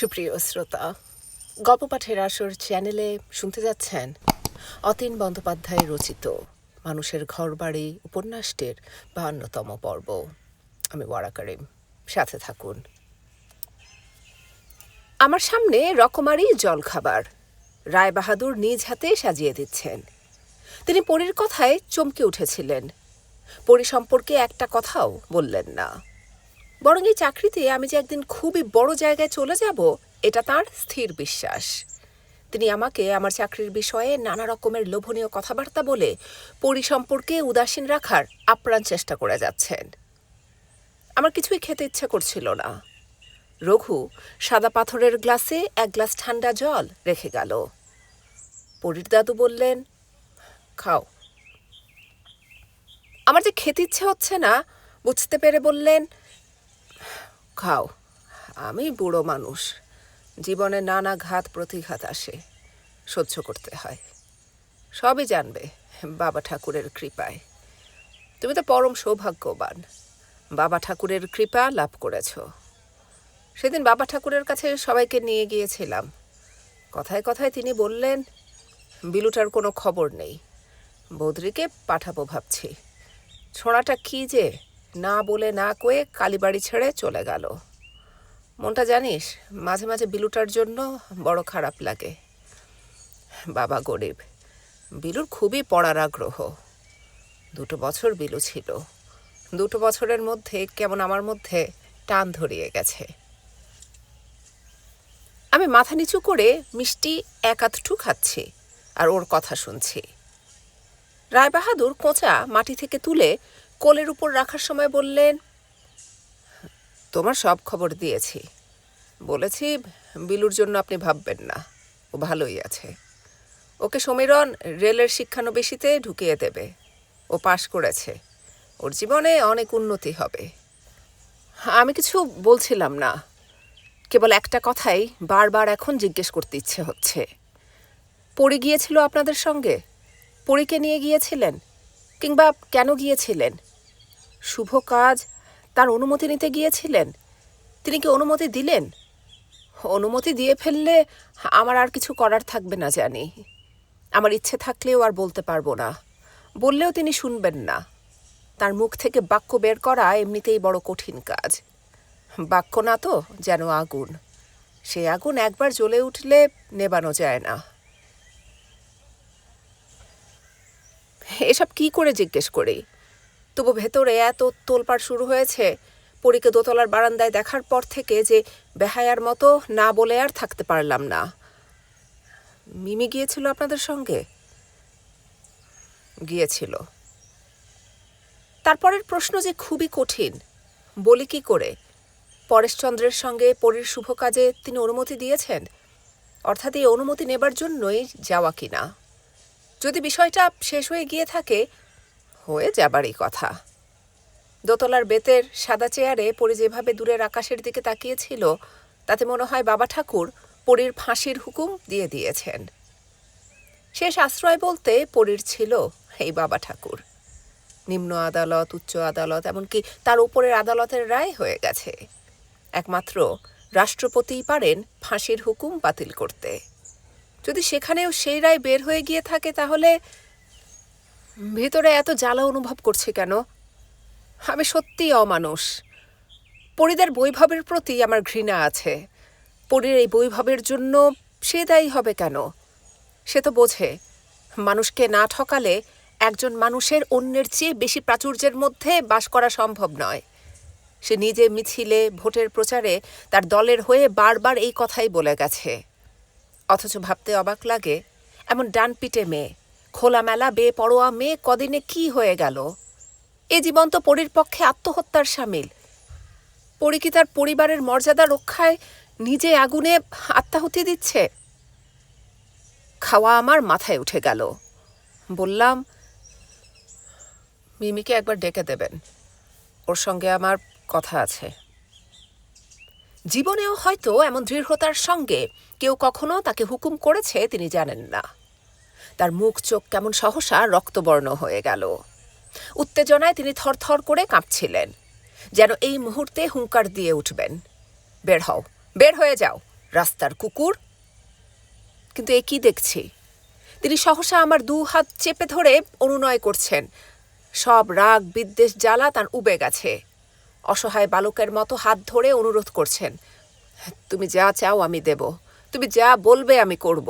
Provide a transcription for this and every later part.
সুপ্রিয় শ্রোতা, গল্প পাঠের আসর চ্যানেলে শুনতে যাচ্ছেন অতীন বন্দ্যোপাধ্যায় রচিত মানুষের ঘরবাড়ি উপন্যাসটির বাহান্নতম পর্ব। আমি ওয়ারা করিম, সাথে থাকুন। আমার সামনে রকমারি জলখাবার রায় বাহাদুর নিজ হাতে সাজিয়ে দিচ্ছেন। তিনি পরীর কথায় চমকে উঠেছিলেন। পরী সম্পর্কে একটা কথাও বললেন না। বরং এই চাকরিতে আমি যে একদিন খুবই বড় জায়গায় চলে যাব, এটা তার স্থির বিশ্বাস। তিনি আমাকে আমার চাকরির বিষয়ে নানা রকমের লোভনীয় কথাবার্তা বলে পরি সম্পর্কে উদাসীন রাখার আপ্রাণ চেষ্টা করে যাচ্ছেন। আমার কিছুই খেতে ইচ্ছা করছিল না। রঘু সাদা পাথরের গ্লাসে এক গ্লাস ঠান্ডা জল রেখে গেল। পরীর দাদু বললেন, খাও। আমার যে খেতে ইচ্ছে হচ্ছে না, বুঝতে পেরে বললেন খাও। আমি বুড়ো মানুষ। জীবনে নানা ঘাত প্রতিঘাত আসে। সহ্য করতে হয়। সবই জানবে বাবা ঠাকুরের কৃপায়। তুমি তো পরম সৌভাগ্যবান। বাবা ঠাকুরের কৃপা লাভ করেছ। সেদিন বাবা ঠাকুরের কাছে সবাইকে নিয়ে গিয়েছিলাম। কথায় কথায় তিনি বললেন, বিলুটার কোনো খবর নেই। বৌদ্রিকে পাঠাবো ভাবছি। ছোঁড়াটা কী যে? না বলে না কয়ে কালীবাড়ি ছেড়ে চলে গেল। মনটা জানিস, মাঝে মাঝে বিলুটার জন্য বড় খারাপ লাগে। বাবা গরিব, বিলুর খুবই পড়ার আগ্রহ। দুটো বছর বিলু ছিল। দুটো বছরের মধ্যে কেমন আমার মধ্যে টান ধরিয়ে গেছে। আমি মাথা নিচু করে মিষ্টি এক আধটু খাচ্ছি আর ওর কথা শুনছি। রায়বাহাদুর কোঁচা মাটি থেকে তুলে কোলের উপর রাখার সময় বললেন, তোমার সব খবর দিয়েছি। বলেছি, বিলুর জন্য আপনি ভাববেন না। ও ভালোই আছে। ওকে সমীরণ রেলের শিক্ষানবিশিতে ঢুকিয়ে দেবে। ও পাশ করেছে। ওর জীবনে অনেক উন্নতি হবে। আমি কিছু বলছিলাম না। কেবল একটা কথাই বারবার এখন জিজ্ঞেস করতে ইচ্ছে হচ্ছে। পড়ে গিয়েছিল আপনাদের সঙ্গে? পরীকে নিয়ে গিয়েছিলেন? কিংবা কেন গিয়েছিলেন? শুভ কাজ তার অনুমতি নিতে গিয়েছিলেন? তিনি কি অনুমতি দিলেন? অনুমতি দিয়ে ফেললে আমার আর কিছু করার থাকবে না, জানি। আমার ইচ্ছে থাকলেও আর বলতে পারব না। বললেও তিনি শুনবেন না। তার মুখ থেকে বাক্য বের করা এমনিতেই বড় কঠিন কাজ। বাক্য না তো, যেন আগুন। সেই আগুন একবার জ্বলে উঠলে নেবানো যায় না। এসব কি করে জিজ্ঞেস করি? তবু ভেতরে এত তোলপাড় শুরু হয়েছে। পরীকে দোতলার বারান্দায় দেখার পর থেকে যে বেহায়ার মতো না বলে আর থাকতে পারলাম না। মিমি গিয়েছিল আপনাদের সঙ্গে? গিয়েছিল। তারপরের প্রশ্ন যে খুবই কঠিন। বলি কি করে? পরেশচন্দ্রের সঙ্গে পরীর শুভ কাজে তিনি অনুমতি দিয়েছেন? অর্থাৎ এই অনুমতি নেবার জন্যই যাওয়া কিনা? যদি বিষয়টা শেষ হয়ে গিয়ে থাকে হয়ে যাবারই কথা। দোতলার বেতের সাদা চেয়ারে পরি যেভাবে দূরের আকাশের দিকে তাকিয়েছিল, তাতে মনে হয় বাবা ঠাকুর পরীর ফাঁসির হুকুম দিয়ে দিয়েছেন। শেষ আশ্রয় বলতে পরীর ছিল এই বাবা ঠাকুর। নিম্ন আদালত, উচ্চ আদালত, এমনকি তার উপরের আদালতের রায় হয়ে গেছে। একমাত্র রাষ্ট্রপতিই পারেন ফাঁসির হুকুম বাতিল করতে। যদি সেখানেও সেই রায় বের হয়ে গিয়ে থাকে তাহলে ভেতরে এত জ্বালা অনুভব করছি কেন? আমি সত্যিই অমানুষ। পরিদের বৈভবের প্রতি আমার ঘৃণা আছে। পরীর এই বৈভবের জন্য সে দায়ী হবে কেন? সে তো বোঝে, মানুষকে না ঠকালে একজন মানুষের অন্যের চেয়ে বেশি প্রাচুর্যের মধ্যে বাস করা সম্ভব নয়। সে নিজে মিছিলে, ভোটের প্রচারে তার দলের হয়ে বারবার এই কথাই বলে গেছে। অথচ ভাবতে অবাক লাগে, এমন ডানপিটে মেয়ে খোলামেলা, বেপরোয়া মেয়ে কদিনে কি হয়ে গেল? এ জীবন তো পরীর পক্ষে আত্মহত্যার সামিল। পরি কি তার পরিবারের মর্যাদা রক্ষায় নিজে আগুনে আত্মাহুতি দিচ্ছে? খাওয়া আমার মাথায় উঠে গেল। বললাম, মিমিকে একবার ডেকে দেবেন। ওর সঙ্গে আমার কথা আছে। জীবনেও হয়তো এমন দৃঢ়তার সঙ্গে কেউ কখনো তাকে হুকুম করেছে, তিনি জানেন না। তার মুখ, চোখ কেমন সহসা রক্তবর্ণ হয়ে গেল। উত্তেজনায় তিনি থরথর করে কাঁপছিলেন, যেন এই মুহূর্তে হুঙ্কার দিয়ে উঠবেন। বের হও, বের হয়ে যাও, রাস্তার কুকুর। কিন্তু এ কি দেখছি? তিনি সহসা আমার দু হাত চেপে ধরে অনুনয় করছেন। সব রাগ, বিদ্বেষ, জ্বালা তার উবে গেছে। অসহায় বালকের মতো হাত ধরে অনুরোধ করছেন, তুমি যা চাও আমি দেব, তুমি যা বলবে আমি করব।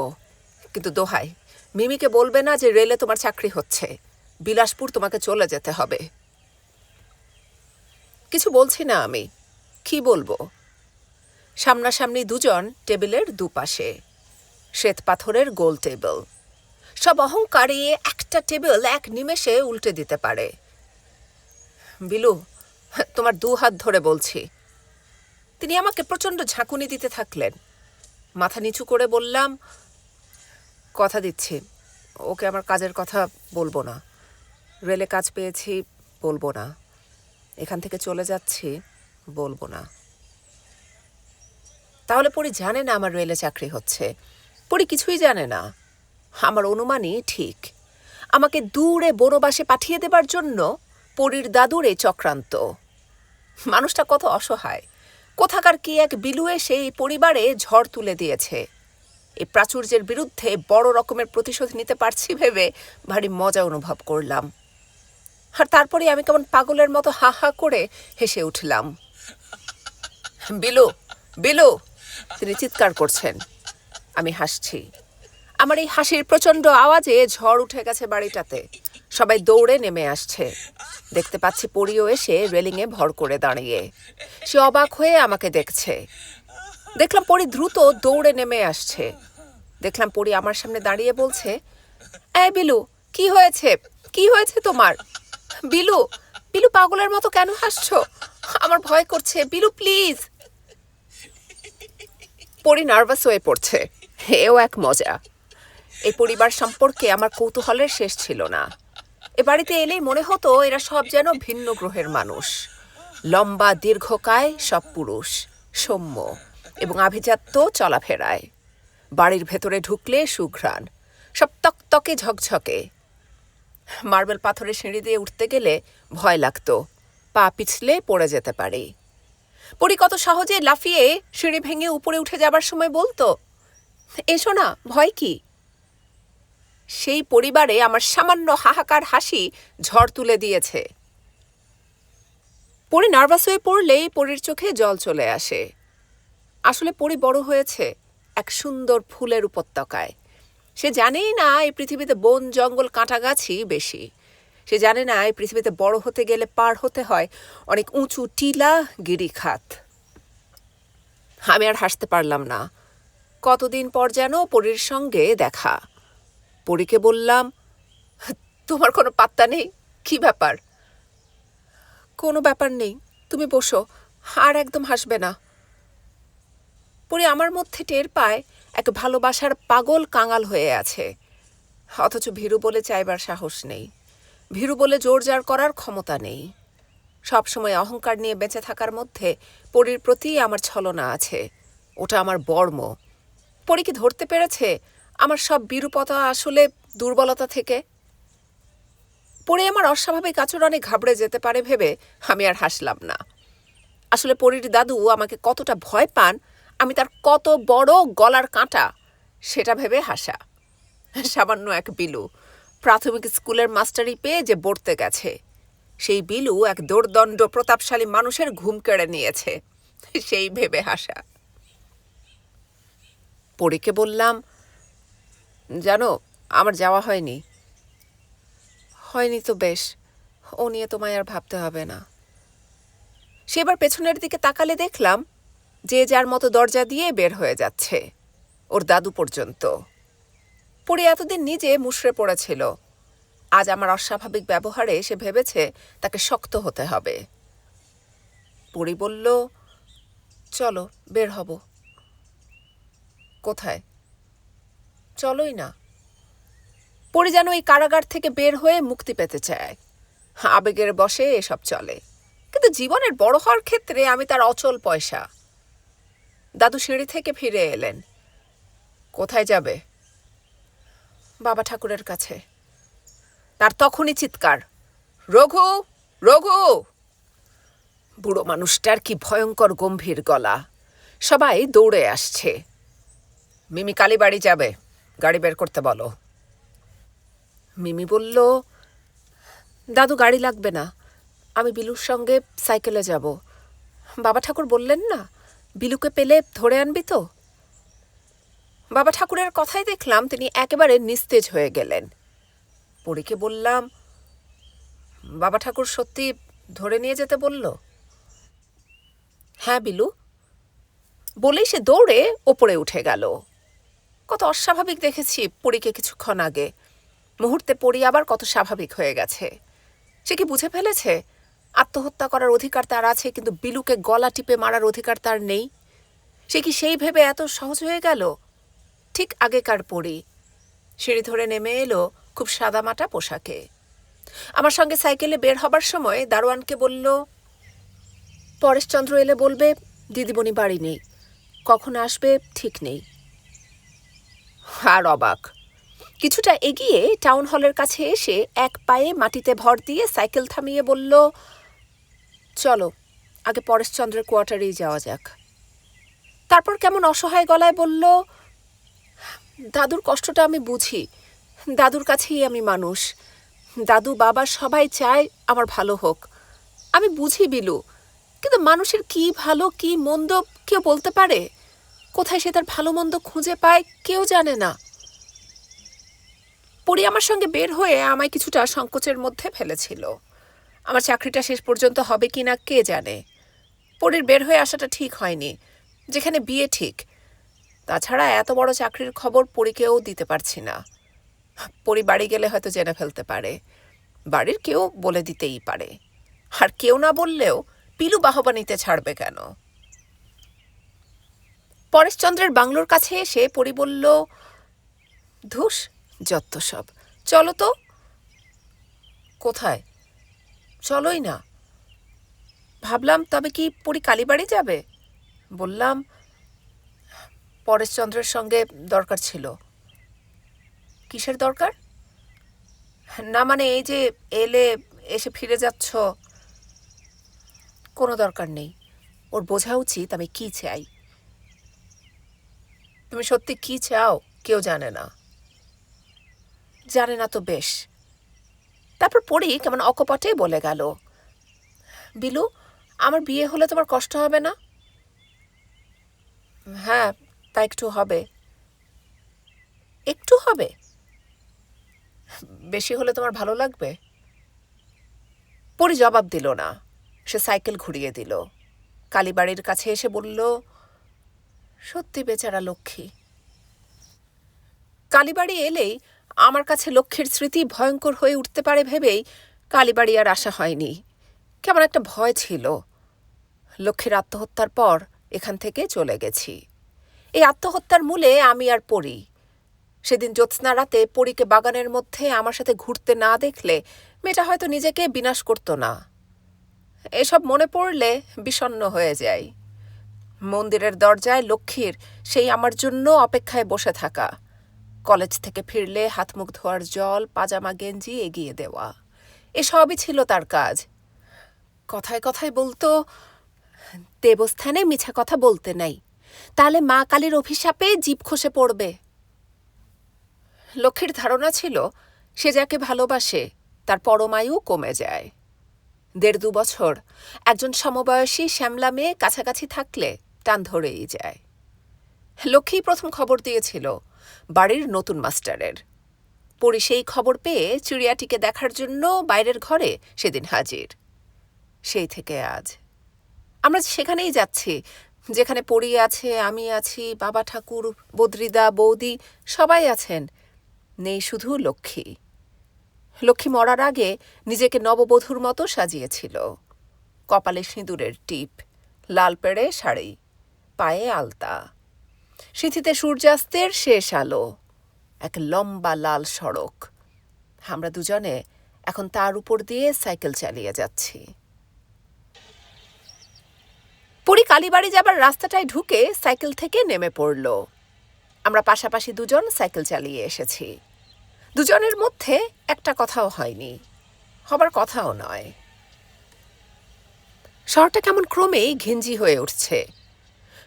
কিন্তু দোহাই মিমিকে বলবে না যে রেলে তোমার চাকরি হচ্ছে। বিলাসপুর তোমাকে চলে যেতে হবে। কিছু বলছি না আমি। কি বলব? সামনাসামনি দুজন টেবিলের দুপাশে। শ্বেত পাথরের গোল টেবিল। সব অহংকারে একটা টেবিল এক নিমেষে উল্টে দিতে পারে। বিলু, তোমার দু হাত ধরে বলছি। তিনি আমাকে প্রচণ্ড ঝাঁকুনি দিতে থাকলেন। মাথা নিচু করে বললাম কথা দিচ্ছি। ওকে আমার কাজের কথা বলব না। রেলে কাজ পেয়েছি, বলব না। এখান থেকে চলে যাচ্ছি, বলব না। তাহলে পরি জানে না আমার রেলে চাকরি হচ্ছে। পরি কিছুই জানে না। আমার অনুমানই ঠিক। আমাকে দূরে বনবাসে পাঠিয়ে দেবার জন্য পরীর দাদুর এই চক্রান্ত। মানুষটা কত অসহায়। কোথাকার কি এক বিলুয়ে সেই পরিবারে ঝড় তুলে দিয়েছে। এই প্রাচুর্যের বিরুদ্ধে বড় রকমের প্রতিশোধ নিতে পারছি ভেবে ভারী মজা অনুভব করলাম। আর তারপরে আমি কেমন পাগলের মতো হা হা করে হেসে উঠলাম। বিলু বিলু, তিনি চিৎকার করছেন। আমি হাসছি। আমার এই হাসির প্রচণ্ড আওয়াজে ঝড় উঠে গেছে বাড়িটাতে। সবাই দৌড়ে নেমে আসছে। দেখতে পাচ্ছি পরিও এসে রেলিংয়ে ভর করে দাঁড়িয়ে। সে অবাক হয়ে আমাকে দেখছে। দেখলাম পরি দ্রুত দৌড়ে নেমে আসছে। দেখলাম পরি আমার সামনে দাঁড়িয়ে বলছে এ বিলু, কি হয়েছে? কি হয়েছে তোমার? বিলু বিলু পাগলের মতো কেন হাসছো? আমার ভয় করছে, বিলু প্লিজ! পরি নার্ভাস হয়ে পড়ছে। এও এক মজা। এই পরিবার সম্পর্কে আমার কৌতূহলের শেষ ছিল না। এ বাড়িতে এলেই মনে হতো এরা সব যেন ভিন্ন গ্রহের মানুষ। লম্বা, দীর্ঘকায় সব পুরুষ, সৌম্য। এবং আভিজাত্য চলাফেরায়। বাড়ির ভেতরে ঢুকলে সুঘ্রাণ, সব তকতকে ঝকঝকে। মার্বেল পাথরের সিঁড়ি দিয়ে উঠতে গেলে ভয় লাগতো, পা পিছলে পড়ে যেতে পারে। পরি কত সহজে লাফিয়ে সিঁড়ি ভেঙে উপরে উঠে যাবার সময় বলতো, এসো না, ভয় কি? সেই পরিবারে আমার সামান্য হাহাকার হাসি ঝড় তুলে দিয়েছে। পরি নার্ভাস হয়ে পড়লেই পরির চোখে জল চলে আসে। আসলে পরি বড় হয়েছে এক সুন্দর ফুলের উপত্যকায়। সে জানেই না এই পৃথিবীতে বন, জঙ্গল কাঁটা গাছই বেশি। সে জানে না এই পৃথিবীতে বড় হতে গেলে পার হতে হয় অনেক উঁচু টিলা, গিরিখাত। আমি আর হাসতে পারলাম না। কতদিন পর যেন পরীর সঙ্গে দেখা। পরীকে বললাম, তোমার কোনো পাত্তা নেই? কি ব্যাপার? কোনো ব্যাপার নেই। তুমি বসো। আর একদম হাসবে না। পরে আমার মধ্যে টের পায় এক ভালোবাসার পাগল কাঙাল হয়ে আছে। অথচ ভীরু বলে চাইবার সাহস নেই। ভীরু বলে জোর জার করার ক্ষমতা নেই। সবসময় অহংকার নিয়ে বেঁচে থাকার মধ্যে পরীর প্রতি আমার ছলনা আছে। ওটা আমার বর্ম। পরী কি ধরতে পেরেছে? আমার সব বিরূপতা আসলে দুর্বলতা থেকে? পরে আমার অস্বাভাবিক আচরণে ঘাবড়ে যেতে পারে ভেবে আমি আর হাসলাম না। আসলে পরীর দাদু আমাকে কতটা ভয় পান আমি তার কত বড় গলার কাঁটা, সেটা ভেবে হাসা। সামান্য এক বিলু প্রাথমিক স্কুলের মাস্টারি পেয়ে যে বর্তে গেছে, সেই বিলু এক দোর্দণ্ড প্রতাপশালী মানুষের ঘুম কেড়ে নিয়েছে, সেই ভেবে হাসা। পরীকে বললাম, জানো, আমার যাওয়া হয়নি। হয়নি তো বেশ, ও নিয়ে তোমায় আর ভাবতে হবে না। সেবার পেছনের দিকে তাকালে দেখলাম যে যার মতো দরজা দিয়ে বের হয়ে যাচ্ছে, ওর দাদু পর্যন্ত। পড়ে এতদিন নিজে মুশড়ে পড়েছিল। আজ আমার অস্বাভাবিক ব্যবহারে সে ভেবেছে তাকে শক্ত হতে হবে। পরি বলল, চলো, বের হব। কোথায়? চলোই না। পরি যেন এই কারাগার থেকে বের হয়ে মুক্তি পেতে চায়। আবেগের বসে এসব চলে। কিন্তু জীবনের বড় হওয়ার ক্ষেত্রে আমি তার অচল পয়সা। দাদু সিঁড়ি থেকে ফিরে এলেন। কোথায় যাবে? বাবা ঠাকুরের কাছে। তার তখনই চিৎকার। রঘু রঘু! বুড়ো মানুষটার কি ভয়ঙ্কর গম্ভীর গলা। সবাই দৌড়ে আসছে। মিমি কালীবাড়ি যাবে। গাড়ি বের করতে বলো। মিমি বলল, দাদু গাড়ি লাগবে না। আমি বিলুর সঙ্গে সাইকেলে যাব। বাবা ঠাকুর বললেন না? বিলুকে পেলে ধরে আনবি তো? বাবা ঠাকুরের কথাই দেখলাম তিনি একেবারে নিস্তেজ হয়ে গেলেন। পরীকে বললাম, বাবা ঠাকুর সত্যি ধরে নিয়ে যেতে বলল? হ্যাঁ বিলু। বলেই সে দৌড়ে ওপরে উঠে গেল। কত অস্বাভাবিক দেখেছি পরীকে কিছুক্ষণ আগে। মুহূর্তে পড়ি আবার কত স্বাভাবিক হয়ে গেছে। সে কি বুঝে ফেলেছে? আত্মহত্যা করার অধিকার তার আছে, কিন্তু বিলুকে গলা টিপে মারার অধিকার তার নেই। সে কি সেই ভেবে এত সহজ হয়ে গেল? ঠিক আগেকার পড়ি সিঁড়ি ধরে নেমে এলো খুব সাদামাটা পোশাকে। আমার সঙ্গে সাইকেলে বের হবার সময় দারোয়ানকে বলল, পরেশচন্দ্র এলে বলবে, দিদিমণি বাড়ি নেই। কখন আসবে, ঠিক নেই। আর অবাক। কিছুটা এগিয়ে টাউন হলের কাছে এসে এক পায়ে মাটিতে ভর দিয়ে সাইকেল থামিয়ে বলল চলো, আগে পরেশচন্দ্রের কোয়ার্টারেই যাওয়া যাক। তারপর কেমন অসহায় গলায় বলল, দাদুর কষ্টটা আমি বুঝি, দাদুর কাছেই আমি মানুষ। দাদু, বাবা সবাই চায় আমার ভালো হোক। আমি বুঝি বিলু, কিন্তু মানুষের কি ভালো, কি মন্দ কেউ বলতে পারে? কোথায় সে তার ভালো মন্দ খুঁজে পায় কেউ জানে না। পরি আমার সঙ্গে বের হয়ে আমায় কিছুটা সংকোচের মধ্যে ফেলেছিল। আমার চাকরিটা শেষ পর্যন্ত হবে কি না কে জানে? পরির বের হয়ে আসাটা ঠিক হয়নি, যেখানে বিয়ে ঠিক। তাছাড়া এত বড় চাকরির খবর পরীকেও দিতে পারছি না। পরি বাড়ি গেলে হয়তো জেনে ফেলতে পারে। বাড়ির কেউ বলে দিতেই পারে। আর কেউ না বললেও পিলু বাহবা নিতে ছাড়বে কেন? পরেশচন্দ্রের বাংলোর কাছে এসে পরি বলল, ধুস, যত্ত সব। চলো তো। কোথায়? চলোই না। ভাবলাম তবে কি পুরী কালীবাড়ি যাবে? বললাম, পরেশচন্দ্রের সঙ্গে দরকার ছিল। কিসের দরকার? না মানে এই যে এলে এসে ফিরে যাচ্ছ, কোনো দরকার নেই। ওর বোঝা উচিত আমি কি চাই। তুমি সত্যি কি চাও কেউ জানে না। জানে না তো বেশ। তারপর পড়ি কেমন অকপটে বলে গেল, বিলু, আমার বিয়ে হলে তোমার কষ্ট হবে না? হ্যাঁ তা একটু হবে। একটু হবে? বেশি হলে তোমার ভালো লাগবে? পরি জবাব দিল না, সে সাইকেল ঘুরিয়ে দিল, কালীবাড়ির কাছে এসে বলল, সত্যি বেচারা লক্ষ্মী। কালীবাড়ি এলেই আমার কাছে লক্ষ্মীর স্মৃতি ভয়ঙ্কর হয়ে উঠতে পারে ভেবেই কালীবাড়ি আর আসা হয়নি। কেমন একটা ভয় ছিল। লক্ষ্মীর আত্মহত্যার পর এখান থেকে চলে গেছি। এই আত্মহত্যার মূলে আমি আর পড়ি। সেদিন জ্যোৎস্না রাতে পরীকে বাগানের মধ্যে আমার সাথে ঘুরতে না দেখলে মেয়েটা হয়তো নিজেকে বিনাশ করত না। এসব মনে পড়লে বিষণ্ণ হয়ে যাই। মন্দিরের দরজায় লক্ষ্মীর সেই আমার জন্য অপেক্ষায় বসে থাকা। কলেজ থেকে ফিরলে হাত মুখ ধোয়ার জল, পাজামা, গেঞ্জি এগিয়ে দেওয়া। এসবই ছিল তার কাজ। কথায় কথায় বলতো, দেবস্থানে মিছা কথা বলতে নাই। তাহলে মা কালীর অভিশাপে জীব খসে পড়বে। লক্ষ্মীর ধারণা ছিল, সে যাকে ভালোবাসে, তার পরমায়ু কমে যায়। দেড় দু বছর, একজন সমবয়সী শ্যামলা মেয়ে কাছাকাছি থাকলে টান ধরেই যায়। লক্ষ্মী প্রথম খবর দিয়েছিল বাড়ির নতুন মাস্টারের। পরি সেই খবর পেয়ে চিড়িয়াটিকে দেখার জন্য বাইরের ঘরে সেদিন হাজির। সেই থেকে আজ। আমরা সেখানেই যাচ্ছি, যেখানে পড়ি আছে, আমি আছি, বাবা ঠাকুর, বদ্রিদা, বৌদি, সবাই আছেন। নেই শুধু লক্ষ্মী। লক্ষ্মী মরার আগে নিজেকে নববধূর মতো সাজিয়েছিল। কপালে সিঁদুরের টিপ, লাল পেড়ে শাড়ি, পায়ে আলতা। সিথিতে সূর্যাস্তের শেষ আলো, এক লম্বা লাল সড়ক। আমরা দুজনে এখন তার উপর দিয়ে সাইকেল চালিয়ে যাচ্ছি। পুরী কালীবাড়ি যাবার রাস্তাটায় ঢুকে সাইকেল থেকে নেমে পড়ল। আমরা পাশাপাশি দুজন সাইকেল চালিয়ে এসেছি। দুজনের মধ্যে একটা কথাও হয়নি, হবার কথাও নয়। শহরটা কেমন ক্রমেই ঘিঞ্জি হয়ে উঠছে।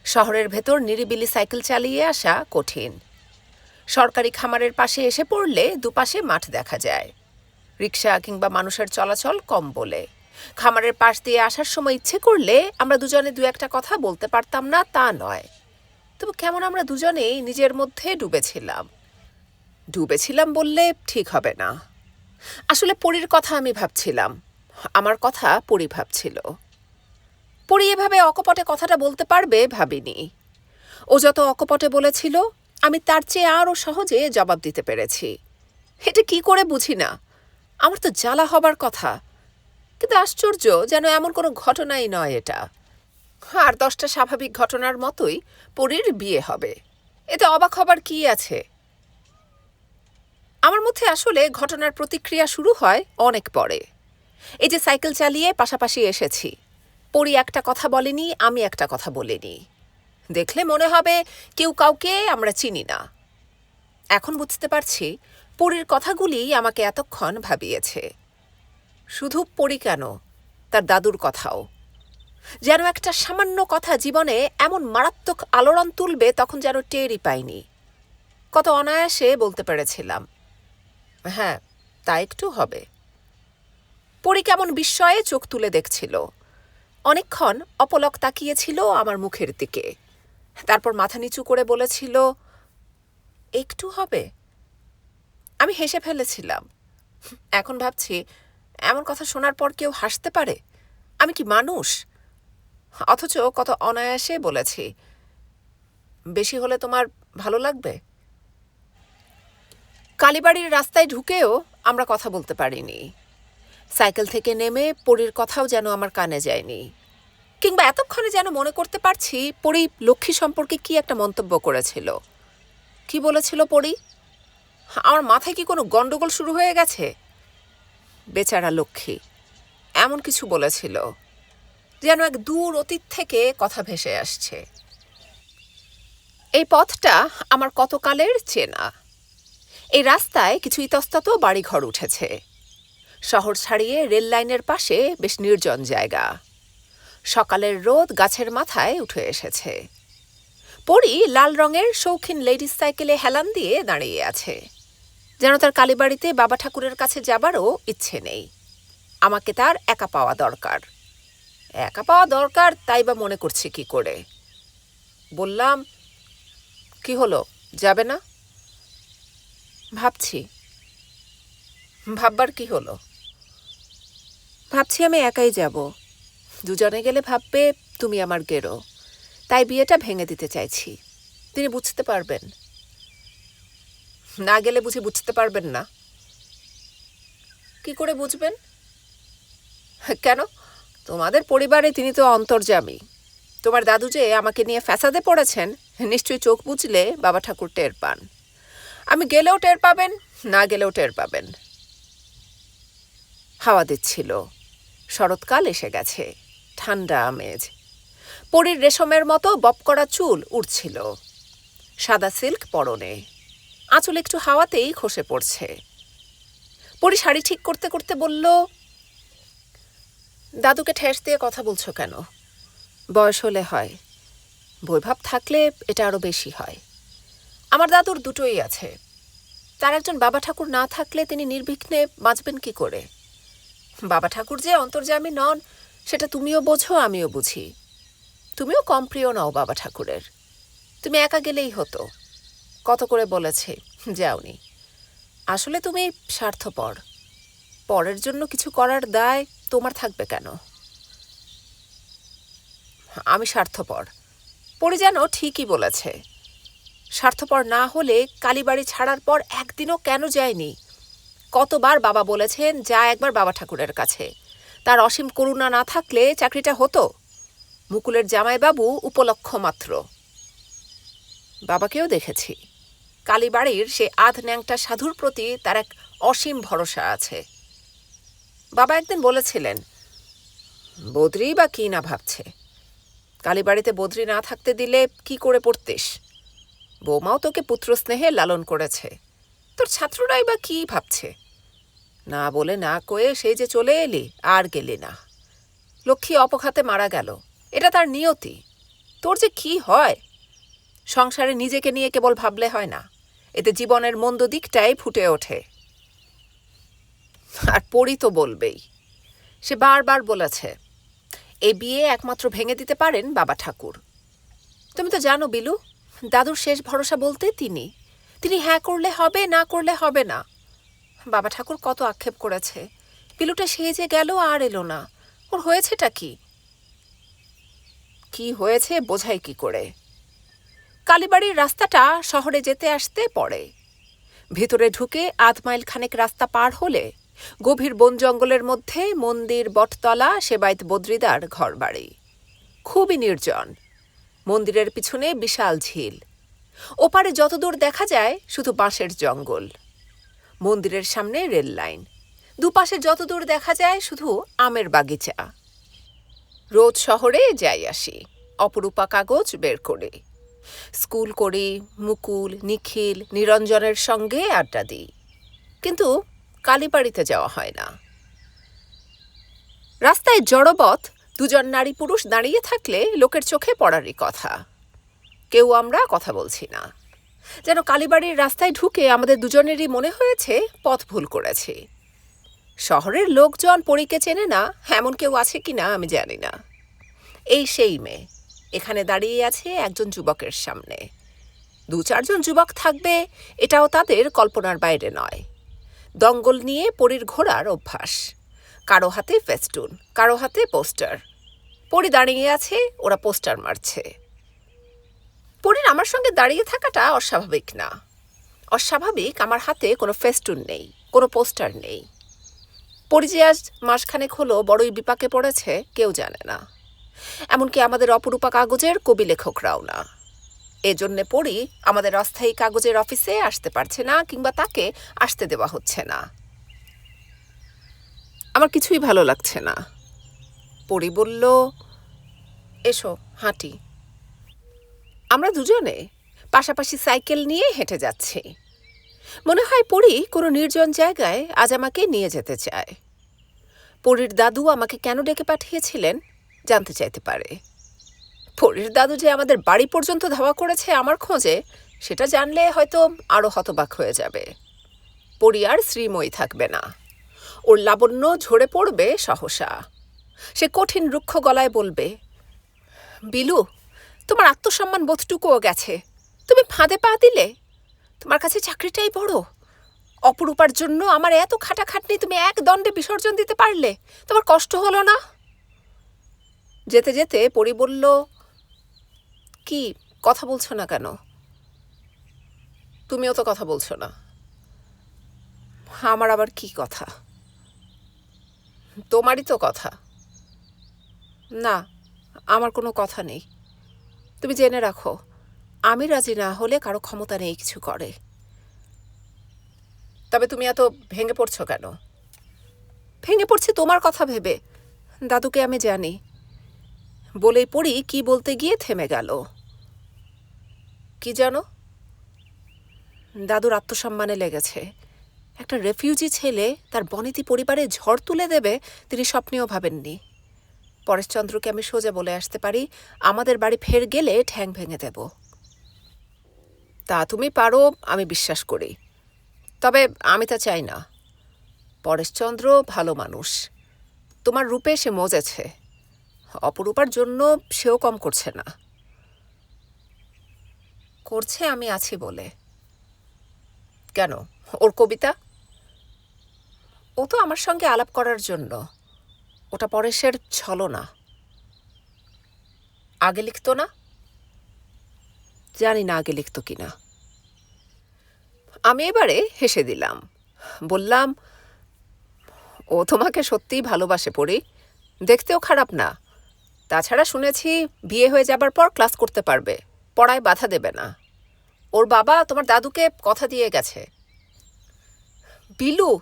শহরের ভেতর নিরিবিলি সাইকেল চালিয়ে আসা কঠিন। সরকারি খামারের পাশে এসে পড়লে দুপাশে মাঠ দেখা যায়। রিক্সা কিংবা মানুষের চলাচল কম বলে। খামারের পাশ দিয়ে আসার সময় ইচ্ছে করলে আমরা দুজনে দু একটা কথা বলতে পারতাম না, তা নয়। তবু কেমন আমরা দুজনেই নিজের মধ্যে ডুবেছিলাম। ডুবেছিলাম বললে ঠিক হবে না। আসলে পরীর কথা আমি ভাবছিলাম। আমার কথা পরি ভাবছিল। পরি এভাবে অকপটে কথাটা বলতে পারবে ভাবিনি। ও যত অকপটে বলেছিল, আমি তার চেয়ে আরও সহজে জবাব দিতে পেরেছি। এটা কি করে বুঝি না? আমার তো জ্বালা হবার কথা। কিন্তু আশ্চর্য যেন এমন কোনো ঘটনাই নয় এটা। আর দশটা স্বাভাবিক ঘটনার মতোই পরীর বিয়ে হবে। এতে অবাক হবার কি আছে? আমার মধ্যে আসলে ঘটনার প্রতিক্রিয়া শুরু হয় অনেক পরে। এই যে সাইকেল চালিয়ে পাশাপাশি এসেছি। পরি একটা কথা বলেনি, আমি একটা কথা বলিনি। দেখলে মনে হবে কেউ কাউকে আমরা চিনি না। এখন বুঝতে পারছি পরীর কথাগুলি আমাকে এতক্ষণ ভাবিয়েছে। শুধু পড়ি কেন, তার দাদুর কথাও। যেন একটা সামান্য কথা জীবনে এমন মারাত্মক আলোড়ন তুলবে তখন যেন টেরই পাইনি। কত অনায়াসে বলতে পেরেছিলাম। হ্যাঁ তা একটু হবে। পরি কেমন বিস্ময়ে চোখ তুলে দেখছিল। অনেকক্ষণ অপলক তাকিয়েছিল আমার মুখের দিকে। তারপর মাথা নিচু করে বলেছিল, একটু হবে। আমি হেসে ফেলেছিলাম। এখন ভাবছি, এমন কথা শোনার পর কেউ হাসতে পারে? আমি কি মানুষ? অথচ কত অনায়াসে বলেছি, বেশি হলে তোমার ভালো লাগবে? কালীবাড়ির রাস্তায় ঢুকেও আমরা কথা বলতে পারিনি। সাইকেল থেকে নেমে পরীর কথাও যেন আমার কানে যায়নি। কিংবা এতক্ষণে যেন মনে করতে পারছি পরি লক্ষ্মী সম্পর্কে কি একটা মন্তব্য করেছিল। কি বলেছিল পরি? আমার মাথায় কি কোনো গন্ডগোল শুরু হয়ে গেছে? বেচারা লক্ষ্মী, এমন কিছু বলেছিল যেন এক দূর অতীত থেকে কথা ভেসে আসছে। এই পথটা আমার কতকালের চেনা। এই রাস্তায় কিছু ইতস্তত বাড়িঘর উঠেছে। শহর ছাড়িয়ে রেল লাইনের পাশে বেশ নির্জন জায়গা। সকালের রোদ গাছের মাথায় উঠে এসেছে। পরি লাল রঙের শৌখিন লেডিস সাইকেলে হেলান দিয়ে দাঁড়িয়ে আছে। যেন তার কালীবাড়িতে বাবা ঠাকুরের কাছে যাবারও ইচ্ছে নেই। আমাকে তার একা পাওয়া দরকার। একা পাওয়া দরকার, তাই বা মনে করছি কি করে? বললাম, কি হলো? যাবে না? ভাবছি। ভাববার কি হলো? ভাবছি আমি একাই যাব। দুজনে গেলে ভাববে তুমি আমার গেরো। তাই বিয়েটা ভেঙে দিতে চাইছি। তিনি বুঝতে পারবেন। না গেলে বুঝি বুঝতে পারবেন না। কি করে বুঝবেন? কেন? তোমাদের পরিবারে তিনি তো অন্তর্জামী তোমার দাদু যে আমাকে নিয়ে ফ্যাসাদে পড়েছেন, নিশ্চয়ই চোখ বুঝলে বাবা ঠাকুর টের পান। আমি গেলেও টের পাবেন, না গেলেও টের পাবেন। হাওয়া দিচ্ছিল। শরৎকাল এসে গেছে। ঠান্ডা আমেজ পরীর রেশমের মতো বপ করা চুল উড়ছিল। সাদা সিল্ক পরনে। আঁচল একটু হাওয়াতেই খসে পড়ছে। পরি শাড়ি ঠিক করতে করতে বলল, দাদুকে ঠেস দিয়ে কথা বলছো কেন? বয়স হলে হয়। বৈভাব থাকলে এটা আরও বেশি হয়। আমার দাদুর দুটোই আছে। তার একজন বাবা ঠাকুর না থাকলে তিনি নির্বিঘ্নে বাঁচবেন কি করে? বাবা ঠাকুর যে অন্তর্যামী নন, সেটা তুমিও বোঝো, আমিও বুঝি। তুমিও কম প্রিয় নও বাবা ঠাকুরের। তুমি একা গেলেই হতো। কত করে বলেছে, যাওনি। আসলে তুমি স্বার্থপর। পরের জন্য কিছু করার দায় তোমার থাকবে কেন? আমি স্বার্থপর। পড়ে যেন ঠিকই বলেছে। স্বার্থপর না হলে কালীবাড়ি ছাড়ার পর একদিনও কেন যায়নি? কতবার বাবা বলেছেন, যা একবার বাবা ঠাকুরের কাছে। তার অসীম করুণা না থাকলে চাকরিটা হতো? মুকুলের জামাইবাবু উপলক্ষ মাত্র। বাবাকেও দেখেছি। কালীবাড়ির সে আধ ন্যাংটা সাধুর প্রতি তার এক অসীম ভরসা আছে। বাবা একদিন বলেছিলেন, বদ্রি বা কি না ভাবছে? কালীবাড়িতে বদ্রি না থাকতে দিলে কি করে পড়তিস? বৌমাও তোকে পুত্র স্নেহে লালন করেছে। তোর ছাত্ররাই বা কি ভাবছে? না বলে না কয়ে সেই যে চলে এলি আর গেলি না। লক্ষ্মী অপঘাতে মারা গেল। এটা তার নিয়তি। তোর যে কি হয়? সংসারে নিজেকে নিয়ে কেবল ভাবলে হয় না। এতে জীবনের মন্দ দিকটাই ফুটে ওঠে। আর পড়ি তো বলবেই। সে বারবার বলেছে এই বিয়ে একমাত্র ভেঙে দিতে পারেন বাবা ঠাকুর। তুমি তো জানো বিলু, দাদুর শেষ ভরসা বলতে তিনি। তিনি হ্যাঁ করলে হবে, না করলে হবে না। বাবা ঠাকুর কত আক্ষেপ করেছে। পিলুটা সে যে গেল আর এলো না। ওর হয়েছেটা কি? কি হয়েছে বোঝাই কি করে? কালীবাড়ির রাস্তাটা শহরে যেতে আসতে পড়ে। ভিতরে ঢুকে আধ মাইল খানেক রাস্তা পার হলে গভীর বন জঙ্গলের মধ্যে মন্দির, বটতলা, সেবায়ত বদ্রিদার ঘরবাড়ি। খুবই নির্জন। মন্দিরের পিছনে বিশাল ঝিল। ওপারে যতদূর দেখা যায়, শুধু বাঁশের জঙ্গল। মন্দিরের সামনে রেল লাইন। দুপাশে যতদূর দেখা যায় শুধু আমের বাগিচা। রোজ শহরে যাই আসি, অপরূপা কাগজ বের করে। স্কুল করি, মুকুল, নিখিল, নিরঞ্জনের সঙ্গে আড্ডা দিই। কিন্তু কালীবাড়িতে যাওয়া হয় না। রাস্তায় জড়বৎ দুজন নারী পুরুষ দাঁড়িয়ে থাকলে লোকের চোখে পড়ারই কথা। কেউ আমরা কথা বলছি না। যেন কালীবাড়ির রাস্তায় ঢুকে আমাদের দুজনেরই মনে হয়েছে পথ ভুল করেছি। শহরের লোকজন পরীকে চেনে না, এমন কেউ আছে কি না আমি জানি না। এই সেই মেয়ে, এখানে দাঁড়িয়ে আছে একজন যুবকের সামনে। দু চারজন যুবক থাকবে, এটাও তাদের কল্পনার বাইরে নয়। দঙ্গল নিয়ে পরীর ঘোড়ার অভ্যাস। কারও হাতে ফেস্টুন কারও হাতে পোস্টার পরি দাঁড়িয়ে আছে, ওরা পোস্টার মারছে। পরীর আমার সঙ্গে দাঁড়িয়ে থাকাটা অস্বাভাবিক না। অস্বাভাবিক আমার হাতে কোনো ফেস্টুন নেই, কোনো পোস্টার নেই। পরি যে আজ মাসখানেক হলো বড়ই বিপাকে পড়েছে, কেউ জানে না। এমনকি আমাদের অপরূপা কাগজের কবি লেখকরাও না। এজন্যে পড়ি আমাদের অস্থায়ী কাগজের অফিসে আসতে পারছে না কিংবা তাকে আসতে দেওয়া হচ্ছে না। আমার কিছুই ভালো লাগছে না। পড়ি বলল, এসো, হাঁটি। আমরা দুজনে পাশাপাশি সাইকেল নিয়ে হেঁটে যাচ্ছি। মনে হয় পরি কোনো নির্জন জায়গায় আজ আমাকে নিয়ে যেতে চায়। পরীর দাদু আমাকে কেন ডেকে পাঠিয়েছিলেন জানতে চাইতে পারে। পরীর দাদু যে আমাদের বাড়ি পর্যন্ত ধাওয়া করেছে আমার খোঁজে, সেটা জানলে হয়তো আরও হতবাক হয়ে যাবে। পরি আর শ্রীময়ী থাকবে না। ওর লাবণ্য ঝরে পড়বে সহসা। সে কঠিন রুক্ষ গলায় বলবে, বিলু তোমার আত্মসম্মান বোধটুকুও গেছে। তুমি ফাঁদে পা দিলে? তোমার কাছে চাকরিটাই বড়। অপরূপার জন্য আমার এত খাটাখাটনি তুমি এক দণ্ডে বিসর্জন দিতে পারলে, তোমার কষ্ট হলো না? যেতে যেতে পরি বলল, কি, কথা বলছো না কেন? তুমিও তো কথা বলছো না। আমার আবার কি কথা? তোমারই তো কথা। না, আমার কোনো কথা নেই। তুমি জেনে রাখো, আমি রাজি না হলে কারও ক্ষমতা নেই কিছু করে। তবে তুমি এত ভেঙে পড়ছো কেন? ভেঙে পড়ছি তোমার কথা ভেবে। দাদুকে আমি জানি। বলেই পড়ি কি বলতে গিয়ে থেমে গেল। কি জানো? দাদুর আত্মসম্মানে লেগেছে। একটা রেফিউজি ছেলে তার বনেতি পরিবারে ঝড় তুলে দেবে তিনি স্বপ্নেও ভাবেননি। পরেশচন্দ্রকে আমি সোজা বলে আসতে পারি, আমাদের বাড়ি ফের গেলে ঠ্যাং ভেঙে দেব। তা তুমি পারো, আমি বিশ্বাস করি। তবে আমি তা চাই না। পরেশচন্দ্র ভালো মানুষ। তোমার রূপে সে মজেছে। অপরূপার জন্য সেও কম করছে না। করছে আমি আছি বলে। কেন? ওর কবিতা? ও তো আমার সঙ্গে আলাপ করার জন্য। ওটা পরেশের ছলনা। আগে লিখতো না? জানি না আগে লিখতো কিনা আমি এবারে হেসে দিলাম। বললাম, ও তোমাকে সত্যিই ভালোবাসে পড়ি। দেখতেও খারাপ না। তাছাড়া শুনেছি বিয়ে হয়ে যাবার পর ক্লাস করতে পারবে। পড়ায় বাধা দেবে না। ওর বাবা তোমার দাদুকে কথা দিয়ে গেছে। বিলু,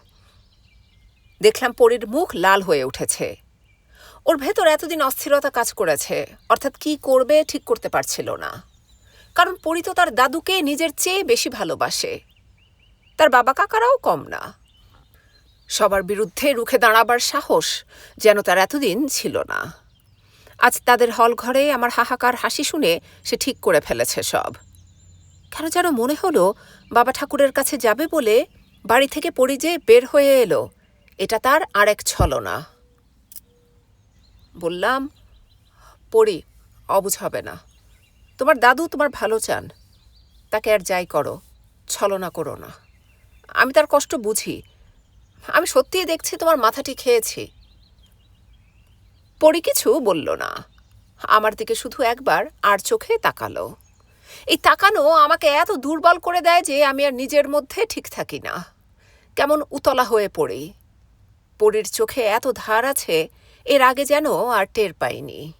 দেখলাম পরীর মুখ লাল হয়ে উঠেছে। ওর ভেতর এতদিন অস্থিরতা কাজ করেছে। অর্থাৎ কি করবে ঠিক করতে পারছিল না। কারণ পরি তো তার দাদুকে নিজের চেয়ে বেশি ভালোবাসে। তার বাবা কাকারাও কম না। সবার বিরুদ্ধে রুখে দাঁড়াবার সাহস যেন তার এতদিন ছিল না। আজ তাদের হল ঘরে আমার হাহাকার হাসি শুনে সে ঠিক করে ফেলেছে সব। কেন যেন মনে হলো বাবা ঠাকুরের কাছে যাবে বলে বাড়ি থেকে পড়ি যে বের হয়ে এলো, এটা তার আরেক ছলনা। বললাম, পড়ি, অবুঝ হবে না। তোমার দাদু তোমার ভালো চান। তাকে আর যাই করো, ছলনা করো না। আমি তার কষ্ট বুঝি। আমি সত্যিই দেখছি তোমার মাথাটি খেয়েছি। পড়ি কিছু বলল না। আমার দিকে শুধু একবার আর চোখে তাকালো। এই তাকানো আমাকে এত দুর্বল করে দেয় যে আমি আর নিজের মধ্যে ঠিক থাকি না। কেমন উতলা হয়ে পড়ি। পরির চোখে এত ধার আছে এর আগে যেন আর টের পাইনি।